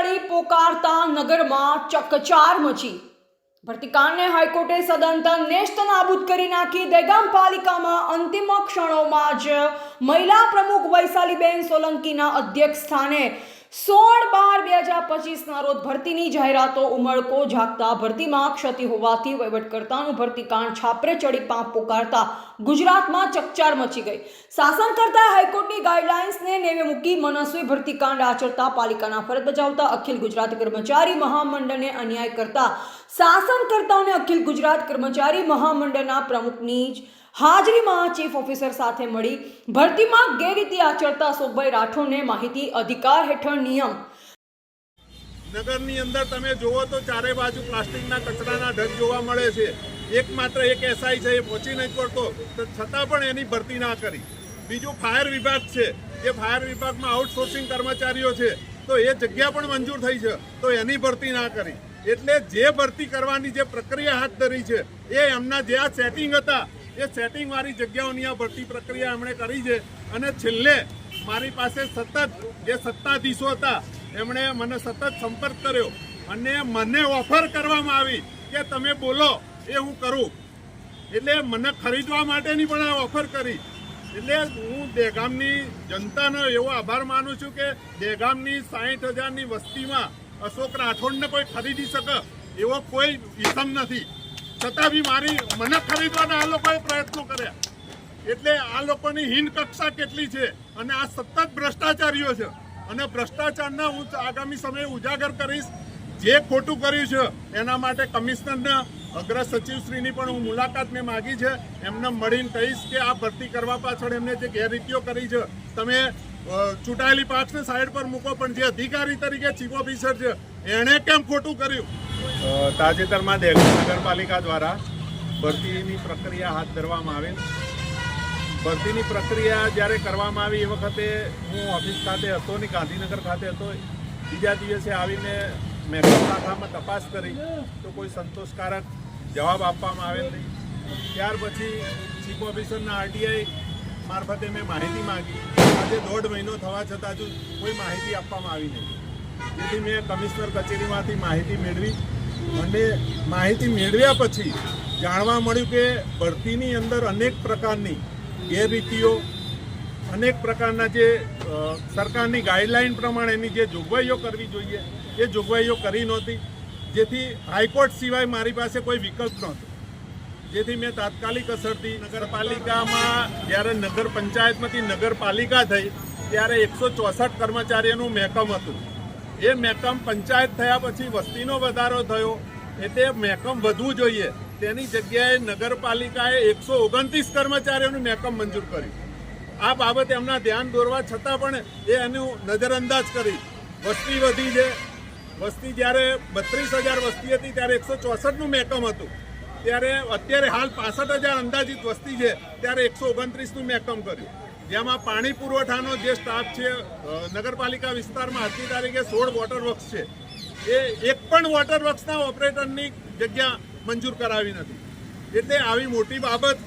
સ્થળે પોકારતા નગરમાં ચકચાર મચી. ભરતીકાંડને હાઈકોર્ટે સદંતર નેસ્ત નાબૂદ કરી નાખી દહેગામ પાલિકામાં અંતિમ ક્ષણોમાં જ મહિલા પ્રમુખ વૈશાલીબેન સોલંકીના અધ્યક્ષ સ્થાને સોળ બાર બે હજાર પચીસના રોજ ભરતીની જાહેરાતો ઉમળકો જાગતા ભરતીમાં ક્ષતિ હોવાથી વહીવટકર્તાનું ભરતીકાંડ છાપરે ચડી પાંપ પુકારતા ગુજરાતમાં ચકચાર મચી ગઈ. શાસન કરતા હાઈકોર્ટની ગાઈડલાઇન્સને નેવે મૂકી મનસ્વી ભરતીકાંડ આચરતા પાલિકાના ફરજ બજાવતા અખિલ ગુજરાત કર્મચારી મહામંડળને અન્યાય કરતા શાસનકર્તાઓને અખિલ ગુજરાત કર્મચારી મહામંડળના પ્રમુખની જ હાજરીમાં ચીફ ઓફિસર સાથે મળી ભરતીમાં ગેરરીતિ આચરતા અશોકભાઈ રાઠોડને માહિતી અધિકાર હેઠળ નિયમ. નગરની અંદર તમે જુઓ તો ચારે બાજુ પ્લાસ્ટિકના કચરાના ઢગ જોવા મળે છે. એકમાત્ર એક એસઆઈ છે, એ પહોંચી નથી પડતો. છતાં પણ એની ભરતી ના કરી. બીજું ફાયર વિભાગ છે જે ફાયર વિભાગમાં આઉટસોર્સિંગ કર્મચારીઓ છે. તો એ જગ્યા પણ મંજૂર થઈ છે. તો એની ભરતી ના કરી. એટલે જે ભરતી કરવાની જે પ્રક્રિયા હાથ ધરી છે, એ એમના જે આ સેટિંગ હતા એ સેટિંગ વાળી જગ્યાઓની આ ભરતી પ્રક્રિયા એમણે કરી છે. અને છેલ્લે મારી પાસે સતત જે સત્તાધીશો હતા, એમણે મને સતત સંપર્ક કર્યો અને મને ઓફર કરવામાં આવી કે તમે બોલો, એ હું કરું. એટલે મને ખરીદવા માટેની પણ આ ઓફર કરી. એટલે હું દહેગામની જનતાનો એવો આભાર માનું છું કે દહેગામની સાહીઠ હજારની વસ્તીમાં અશોક રાઠોડને કોઈ ખરીદી શકે એવો કોઈ ઇસમ નથી. છતાં બી મારી મને ખરીદવાના આ લોકોએ પ્રયત્નો કર્યા. એટલે આ લોકોની હીન કક્ષા કેટલી છે અને આ સતત ભ્રષ્ટાચારીઓ છે. અને ભ્રષ્ટાચારના હું આગામી સમયે ઉજાગર કરીશ. જે ખોટું કર્યું છે, એના માટે કમિશનરના અગ્ર સચિવશ્રીની પણ હું મુલાકાત મેં માગી છે. એમને મળીને કહીશ કે આ ભરતી કરવા પાછળ એમને જે ગેરરીતિઓ કરી છે, તમે ચૂંટાયેલી પાક્ષને સાઈડ પર મૂકો, પણ જે અધિકારી તરીકે ચીફ ઓફિસર છે, એણે કેમ ખોટું કર્યું? તાજેતરમાં દહેલી નગરપાલિકા દ્વારા ભરતીની પ્રક્રિયા હાથ ધરવામાં આવેલ. ભરતીની પ્રક્રિયા જ્યારે કરવામાં આવી એ વખતે હું ઓફિસ ખાતે હતો ને ગાંધીનગર ખાતે હતો. બીજા દિવસે આવીને મહેસૂલ શાખામાં તપાસ કરી તો કોઈ સંતોષકારક જવાબ આપવામાં આવેલ નહીં. ત્યાર પછી ચીફ ઓફિસરના આરટીઆઈ મારફતે મેં માહિતી માગી. આજે દોઢ મહિનો થવા છતાં હજુ કોઈ માહિતી આપવામાં આવી નહીં. જેથી મેં કમિશનર કચેરીમાંથી માહિતી મેળવી અને માહિતી મેળવ્યા પછી જાણવા મળ્યું કે ભરતીની અંદર અનેક પ્રકારની ગેરરીતિઓ, અનેક પ્રકારના જે સરકારની ગાઈડલાઈન પ્રમાણેની જે જોગવાઈઓ કરવી જોઈએ, એ જોગવાઈઓ કરી નહોતી. જેથી હાઈકોર્ટ સિવાય મારી પાસે કોઈ વિકલ્પ નહોતો. જેથી મેં તાત્કાલિક અસરથી નગરપાલિકામાં, જ્યારે નગર પંચાયતમાંથી નગરપાલિકા થઈ, ત્યારે એકસો ચોસઠ કર્મચારીઓનું મહેકમ હતું. એ મહેકમ પંચાયત થયા પછી વસ્તીનો વધારો થયો એટલે મહેકમ વધવું જોઈએ. તેની જગ્યાએ નગરપાલિકાએ એકસો ઓગણત્રીસ કર્મચારીઓનું મહેકમ મંજૂર કર્યું. આ બાબતે એમના ધ્યાન દોરવા છતાં પણ એ એનું નજરઅંદાજ કરી. વસ્તી વધી છે. વસ્તી જ્યારે બત્રીસ હજાર વસ્તી હતી, ત્યારે એકસો ચોસઠનું મહેકમ હતું. ત્યારે અત્યારે હાલ પાસઠ હજાર અંદાજિત વસ્તી છે, ત્યારે એકસો ઓગણત્રીસનું મહેકમ કર્યું. જેમાં પાણી પુરવઠાનો જે સ્ટાફ છે નગરપાલિકા વિસ્તારમાં આજની તારીખે સોળ વોટર વર્ક્સ છે. એ એક પણ વોટર વર્ક્સના ઓપરેટરની જગ્યા મંજૂર કરાવી નથી. એટલે આવી મોટી બાબત